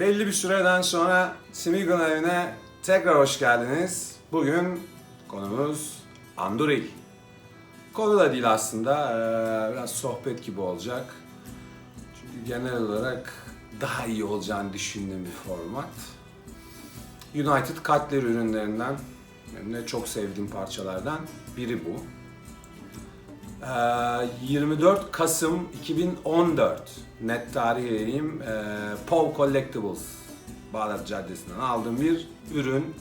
Belli bir süreden sonra Smigon evine tekrar hoş geldiniz. Bugün konumuz Anduril. Konu da değil aslında, biraz sohbet gibi olacak. Çünkü genel olarak daha iyi olacağını düşündüğüm bir format. United Cutlery ürünlerinden, benim de çok sevdiğim parçalardan biri bu. Ee, 24 Kasım 2014 net tarih vereyim. Ee, Pov Collectibles Bağdat Caddesi'nden aldığım bir ürün.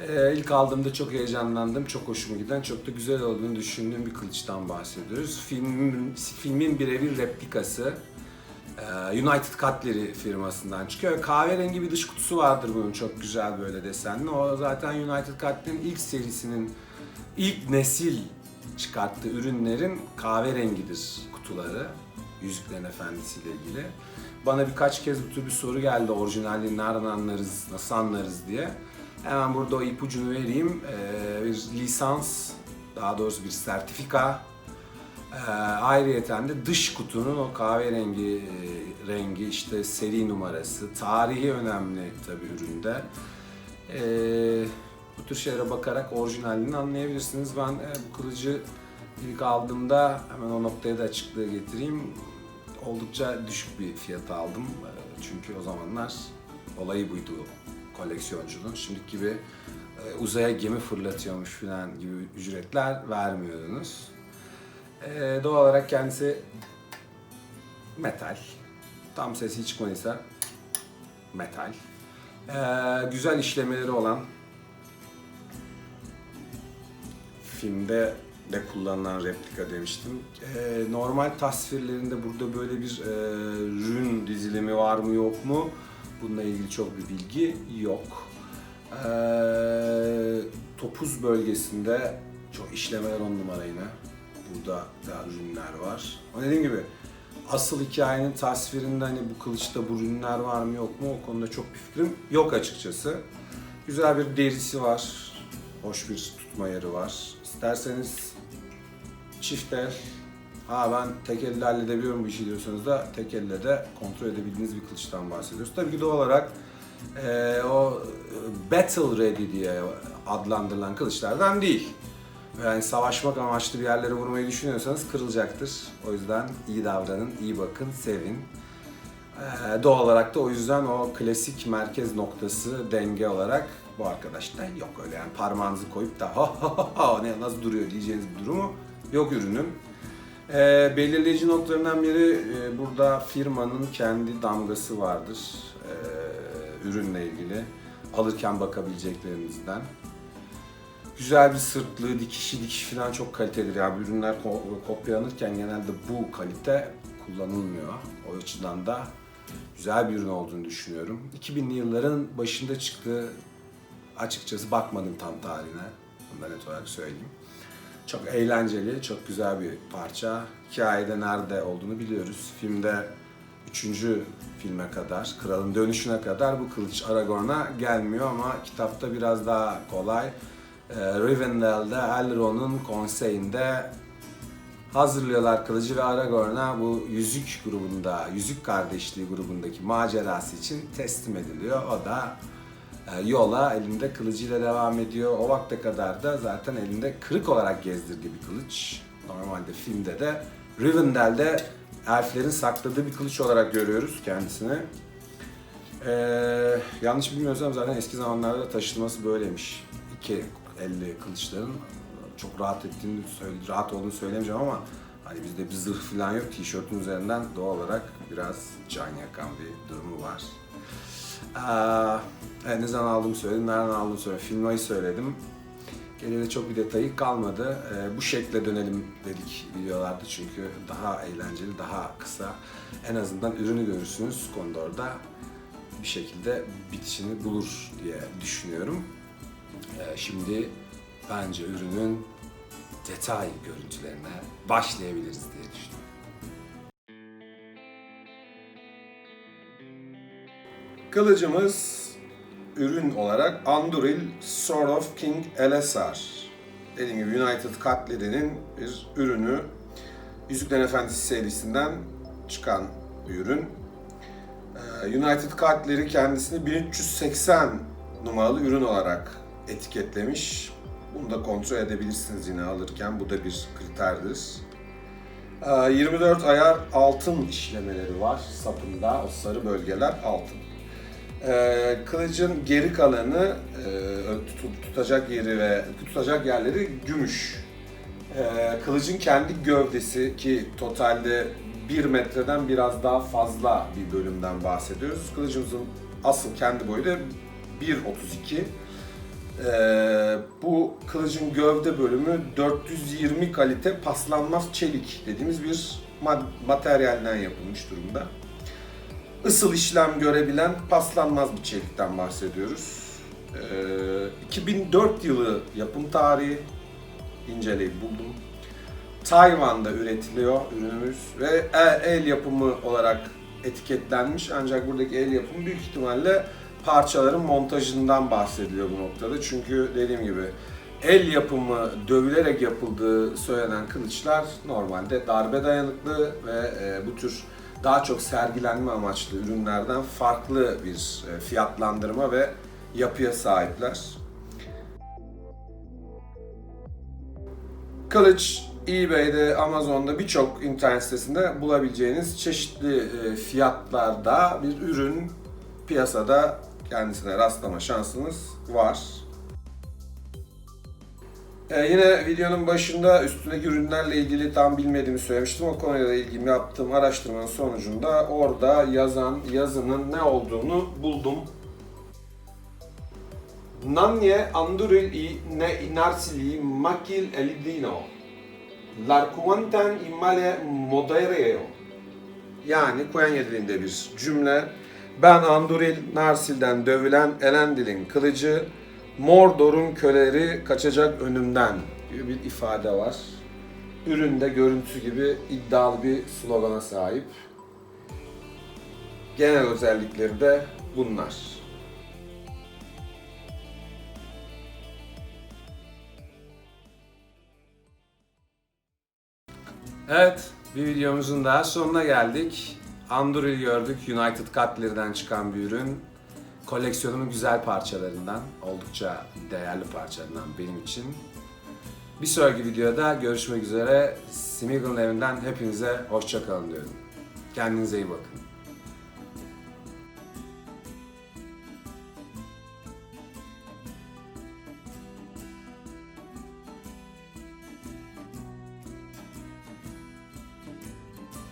Ee, ilk aldığımda çok heyecanlandım, çok hoşuma giden, çok da güzel olduğunu düşündüğüm bir kılıçtan bahsediyoruz. Filmin, filmin birebir replikası. Ee, United Cutlery firmasından çıkıyor. Kahverengi bir dış kutusu vardır bunun çok güzel böyle desenli. O zaten United Cutlery'nin ilk serisinin ilk nesil çıkarttığı ürünlerin kahverengidir kutuları. Yüzüklerin Efendisi ile ilgili. Bana birkaç kez bu tür bir soru geldi orijinalliğini nereden anlarız, nasıl anlarız diye. Hemen burada o ipucunu vereyim. Ee, bir lisans, daha doğrusu bir sertifika. Ee, ayrıyeten de dış kutunun o kahverengi e, rengi, işte seri numarası, tarihi önemli tabii üründe. Ee, bu tür şeylere bakarak orijinalliğini anlayabilirsiniz. Ben e, bu kılıcı ilk aldığımda hemen o noktaya da açıklığa getireyim. Oldukça düşük bir fiyata aldım. E, Çünkü o zamanlar olayı buydu koleksiyoncunun. Şimdiki gibi e, uzaya gemi fırlatıyormuş falan gibi ücretler vermiyordunuz. E, doğal olarak kendisi metal. Tam sesi çıkmadıysa metal. E, güzel işlemeleri olan filmde de kullanılan replika demiştim. Ee, normal tasvirlerinde burada böyle bir e, rün dizilimi var mı yok mu? Bununla ilgili çok bir bilgi yok. Ee, topuz bölgesinde çok işlemeler on numara yine. Burada da ürünler var. Ama dediğim gibi asıl hikayenin tasvirinde hani bu kılıçta bu ürünler var mı yok mu o konuda çok bir fikrim yok açıkçası. Güzel bir derisi var. Hoş bir tutma yeri var. İsterseniz çift el, ha ben tek elle halledebiliyorum bu işi diyorsanız da tek elle de kontrol edebildiğiniz bir kılıçtan bahsediyoruz. Tabii ki doğal olarak eee, o e, battle ready diye adlandırılan kılıçlardan değil. Yani savaşmak amaçlı bir yerlere vurmayı düşünüyorsanız kırılacaktır. O yüzden iyi davranın, iyi bakın, sevin. Ee, doğal olarak da o yüzden o klasik merkez noktası denge olarak bu arkadaşta yok öyle yani parmağınızı koyup da ha ha ha ne nasıl duruyor diyeceğiniz bir durumu yok ürünün. Ee, belirleyici noktalarından biri e, burada firmanın kendi damgası vardır ee, ürünle ilgili alırken bakabileceklerinizden. Güzel bir sırtlığı, dikişi, dikiş falan çok kalitelidir. Yani ürünler ko- kopyalanırken genelde bu kalite kullanılmıyor. O açıdan da güzel bir ürün olduğunu düşünüyorum. 2000'li yılların başında çıktı. Açıkçası bakmadım tam tarihine. Bunu da net olarak söyleyeyim. Çok eğlenceli, çok güzel bir parça. Hikayede nerede olduğunu biliyoruz. Filmde 3. filme kadar, Kralın Dönüşü'ne kadar bu kılıç Aragorn'a gelmiyor ama kitapta biraz daha kolay. Ee, Rivendell'de Elrond'un konseyinde hazırlıyorlar kılıcı ve Aragorn'a bu yüzük grubunda, yüzük kardeşliği grubundaki macerası için teslim ediliyor. O da e, yola elinde kılıcıyla devam ediyor. O vakte kadar da zaten elinde kırık olarak gezdirdiği bir kılıç. Normalde filmde de Rivendell'de elflerin sakladığı bir kılıç olarak görüyoruz kendisini. Ee, yanlış bilmiyorsam zaten eski zamanlarda taşınması böyleymiş. İki elli kılıçların çok rahat ettiğini rahat olduğunu söylemeyeceğim ama hani bizde bir zırh falan yok. Tişörtün üzerinden doğal olarak biraz can yakan bir durumu var. Ee, evet, ne zaman aldığımı söyledim, nereden aldığımı söyledim. Filmayı söyledim. Geriye çok bir detayı kalmadı. Ee, bu şekle dönelim dedik videolarda çünkü daha eğlenceli, daha kısa. En azından ürünü görürsünüz Kondor'da bir şekilde bitişini bulur diye düşünüyorum. Ee, şimdi bence ürünün detay görüntülerine başlayabiliriz diye düşünüyorum. Kılıcımız ürün olarak Anduril Sword of King LSR. Dediğim gibi United Cutlery'nin bir ürünü. Yüzüklerin Efendisi serisinden çıkan bir ürün. Ee, United Cutlery kendisini 1380 numaralı ürün olarak etiketlemiş. Bunu da kontrol edebilirsiniz yine alırken. Bu da bir kriterdir. Ee, 24 ayar altın işlemeleri var sapında. O sarı bölgeler altın. Ee, kılıcın geri kalanı e, tut- tutacak yeri ve tutacak yerleri gümüş. Ee, kılıcın kendi gövdesi ki totalde 1 metreden biraz daha fazla bir bölümden bahsediyoruz. Kılıcımızın asıl kendi boyu da 1.32. Ee, bu kılıcın gövde bölümü 420 kalite paslanmaz çelik dediğimiz bir materyalden yapılmış durumda. Isıl işlem görebilen paslanmaz bir çelikten bahsediyoruz. Ee, 2004 yılı yapım tarihi inceleyip buldum. Tayvan'da üretiliyor ürünümüz ve e- el yapımı olarak etiketlenmiş ancak buradaki el yapımı büyük ihtimalle parçaların montajından bahsediliyor bu noktada. Çünkü dediğim gibi el yapımı dövülerek yapıldığı söylenen kılıçlar normalde darbe dayanıklı ve e, bu tür daha çok sergilenme amaçlı ürünlerden farklı bir e, fiyatlandırma ve yapıya sahipler. Kılıç eBay'de, Amazon'da birçok internet sitesinde bulabileceğiniz çeşitli e, fiyatlarda bir ürün piyasada kendisine rastlama şansınız var. Ee, yine videonun başında üstündeki ürünlerle ilgili tam bilmediğimi söylemiştim. O konuyla ilgili yaptığım araştırmanın sonucunda orada yazan yazının ne olduğunu buldum. Nanye anduril i ne narsili makil elidino. Larkuanten immale modereo. Yani Konya dilinde bir cümle. Ben Anduril Narsil'den dövülen Elendil'in kılıcı, Mordor'un köleleri kaçacak önümden gibi bir ifade var. Üründe görüntü gibi iddialı bir slogana sahip. Genel özellikleri de bunlar. Evet, bir videomuzun daha sonuna geldik. Anduril gördük, United Cutlery'den çıkan bir ürün. Koleksiyonumun güzel parçalarından, oldukça değerli parçalarından benim için. Bir sonraki videoda görüşmek üzere. Smeagol'un evinden hepinize hoşça kalın diyorum. Kendinize iyi bakın.